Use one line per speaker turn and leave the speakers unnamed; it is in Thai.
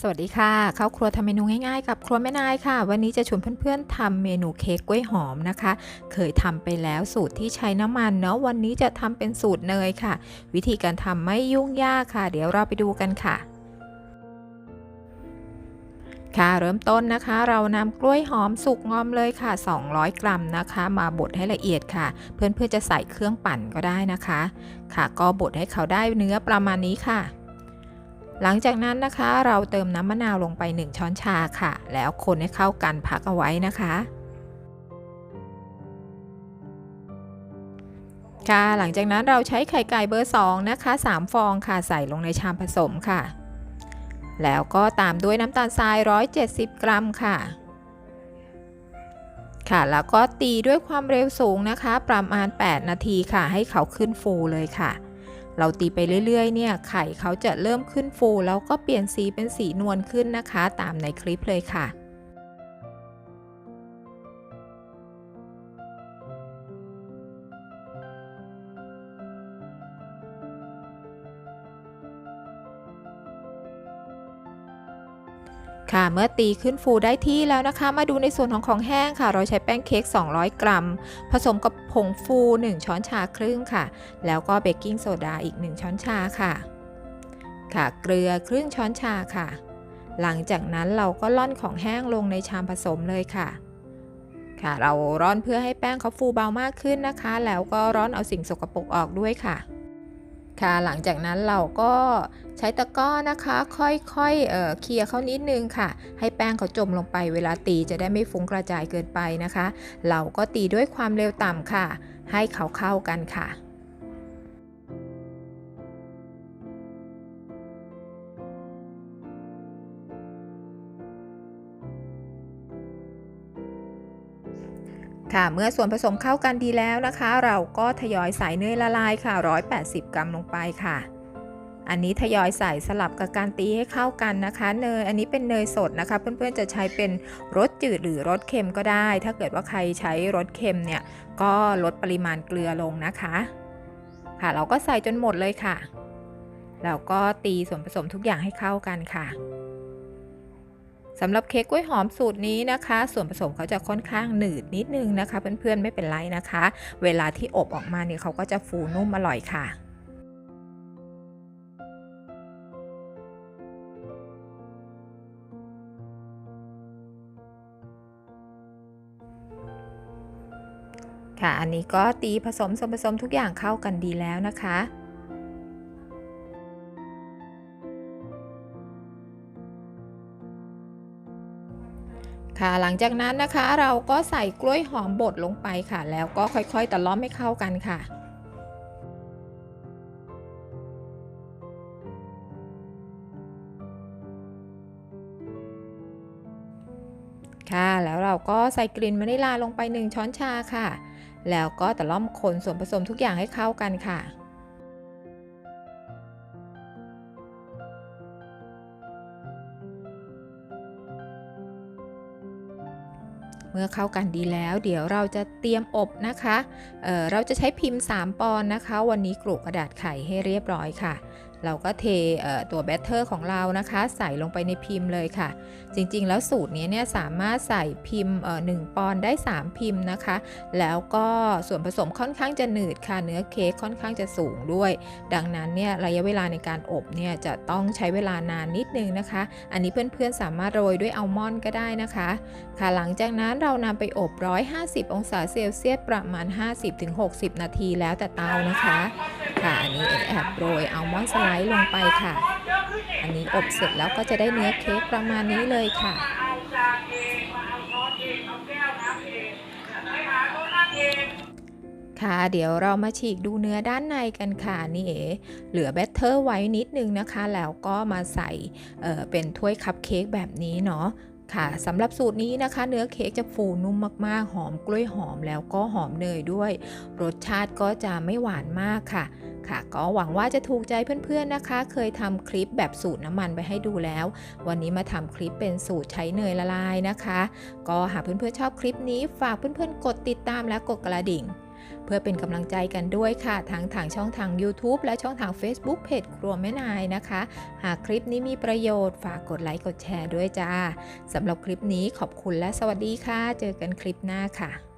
สวัสดีค่ะเข้าครัวทำเมนูง่ายๆ กับครัวแม่นายค่ะ วันนี้จะชวนเพื่อนๆทำเมนูเค้กกล้วยหอมนะคะ เคยทำไปแล้วสูตรที่ใช้น้ำมันเนาะวันนี้จะทำเป็นสูตรเนยค่ะ วิธีการทำไม่ยุ่งยากค่ะ เดี๋ยวเราไปดูกันค่ะ ค่ะเริ่มต้นนะคะ เรานำกล้วยหอมสุกงอมเลยค่ะ 200 กรัมนะคะ มาบดให้ละเอียดค่ะ เพื่อนๆจะใส่เครื่องปั่นก็ได้นะคะ ค่ะ ก็บดให้เขาได้เนื้อประมาณนี้ค่ะ หลังจากนั้นนะคะเราเติมน้ำมะนาวลงไป 1 ช้อนชาค่ะ แล้วคนให้เข้ากันพักเอาไว้นะคะค่ะหลังจากนั้นเราใช้ไข่ไก่เบอร์ 2 นะคะ 3 ฟองค่ะใส่ลงในชามผสมค่ะ แล้วก็ตามด้วยน้ำตาลทราย 170 กรัมค่ะ ค่ะแล้วก็ตีด้วยความเร็วสูงนะคะ ประมาณ 8 นาทีค่ะ ให้เขาขึ้นฟูเลยค่ะ เราตีไปเรื่อยๆ เนี่ย ไข่เขาจะเริ่มขึ้นฟู แล้วก็เปลี่ยนสีเป็นสีนวลขึ้นนะคะ ตามในคลิปเลยค่ะ ค่ะเมื่อตีขึ้นฟูได้ที่แล้วนะคะ มาดูในส่วนของของแห้งค่ะ เราใช้แป้งเค้ก 200 กรัม ผสมกับผงฟู 1 ช้อนชาครึ่งค่ะ แล้วก็เบกกิ้งโซดาอีก 1 ช้อนชาค่ะ ค่ะเกลือครึ่งช้อนชาค่ะ หลังจากนั้นเราก็ร่อนของแห้งลงในชามผสมเลยค่ะ ค่ะ เราร่อนเพื่อให้แป้งเขาฟูเบามากขึ้นนะคะ แล้วก็ร่อนเอาสิ่งสกปรกออกด้วยค่ะ ค่ะหลังจากนั้นเราก็ใช้ตะกร้อนะคะ ค่อยๆเอ่อเคลียร์เขานิดนึงค่ะ ให้แป้งเขาจมลงไปเวลาตีจะได้ไม่ฟุ้งกระจายเกินไปนะคะ เราก็ตีด้วยความเร็วต่ำค่ะ ให้เขาเข้ากันค่ะ ค่ะ เมื่อส่วนผสมเข้ากันดีแล้วนะคะ เราก็ทยอยใส่เนยละลายค่ะ 180 กรัมลงไปค่ะ อันนี้ทยอยใส่สลับกับการตีให้เข้ากันนะคะ เนยอันนี้เป็นเนยสดนะคะ เพื่อนๆจะใช้เป็นรสจืดหรือรสเค็มก็ได้ ถ้าเกิดว่าใครใช้รสเค็มเนี่ย ก็ลดปริมาณเกลือลงนะคะ ค่ะเราก็ใส่จนหมดเลยค่ะแล้วก็ตีส่วนผสมทุกอย่างให้เข้ากันค่ะ สำหรับเค้กกล้วยหอมสูตรนี้นะคะ ส่วนผสมเขาจะค่อนข้างหนืดนิดนึงนะคะ เพื่อนๆไม่เป็นไรนะคะ เวลาที่อบออกมาเนี่ยเขาก็จะฟูนุ่มอร่อยค่ะค่ะ อันนี้ก็ตีผสมส่วนผสมทุกอย่างเข้ากันดีแล้วนะคะ ค่ะ หลังจากนั้นนะคะเราก็ใส่กล้วยหอมบดลงไปค่ะ แล้วก็ค่อยๆตะล้อมให้เข้ากันค่ะค่ะ แล้วเราก็ใส่กลิ่นวานิลลาลงไป 1 ช้อนชาค่ะ แล้วก็ตะล่อมคนส่วนผสมทุกอย่างให้เข้ากันค่ะ มื่อเข้ากันดีแล้ว เดี๋ยวเราจะเตรียมอบนะคะเเราจะใช้พิมพ์ 3 ปอนด์นะคะ วันนี้กรุกระดาษไข่ให้เรียบร้อยค่ะ เราก็เทตัวแบตเตอร์ของเรานะคะ ใส่ลงไปในพิมพ์เลยค่ะ จริงๆ แล้วสูตรนี้เนี่ยสามารถใส่พิมพ์หนึ่งปอนด์ได้ 3 พิมพ์นะคะ แล้วก็ส่วนผสมค่อนข้างจะหนืดค่ะ เนื้อเค้กค่อนข้างจะสูงด้วย ดังนั้นเนี่ยระยะเวลาในการอบเนี่ยจะต้องใช้เวลานานนิดนึงนะคะ อันนี้เพื่อนๆสามารถโรยด้วยอัลมอนด์ก็ได้นะคะ ค่ะหลังจากนั้นเรานำไปอบ 150 องศาเซลเซียสประมาณ 50-60 นาทีแล้วแต่เตานะคะ ค่ะ อันนี้แอบโรยอัลมอนด์สไลด์ลงไปค่ะ อันนี้อบเสร็จแล้วก็จะได้เนื้อเค้กประมาณนี้เลยค่ะค่ะ เดี๋ยวเรามาฉีกดูเนื้อด้านในกันค่ะนี่เอ๋เหลือแบตเตอร์ไว้นิดนึงนะคะ แล้วก็มาใส่เเป็นถ้วยคัพเค้กแบบนี้เนาะ ค่ะสำหรับสูตรนี้นะคะ เนื้อเค้กจะฟูนุ่มมากๆ หอมกล้วยหอมแล้วก็หอมเนยด้วย รสชาติก็จะไม่หวานมากค่ะ ค่ะ ก็หวังว่าจะถูกใจเพื่อนๆนะคะ เคยทำคลิปแบบสูตรน้ำมันไปให้ดูแล้ว วันนี้มาทำคลิปเป็นสูตรใช้เนยละลายนะคะ ก็หากเพื่อนๆชอบคลิปนี้ ฝากเพื่อนๆกดติดตามและกดกระดิ่ง เพื่อเป็นกำลังใจกันด้วยค่ะทั้งทางช่องทาง YouTube และช่องทาง Facebook เพจครัวแม่นายนะคะ หากคลิปนี้มีประโยชน์ฝากกดไลค์กดแชร์ด้วยจ้าสำหรับคลิปนี้ขอบคุณและสวัสดีค่ะ เจอกันคลิปหน้าค่ะ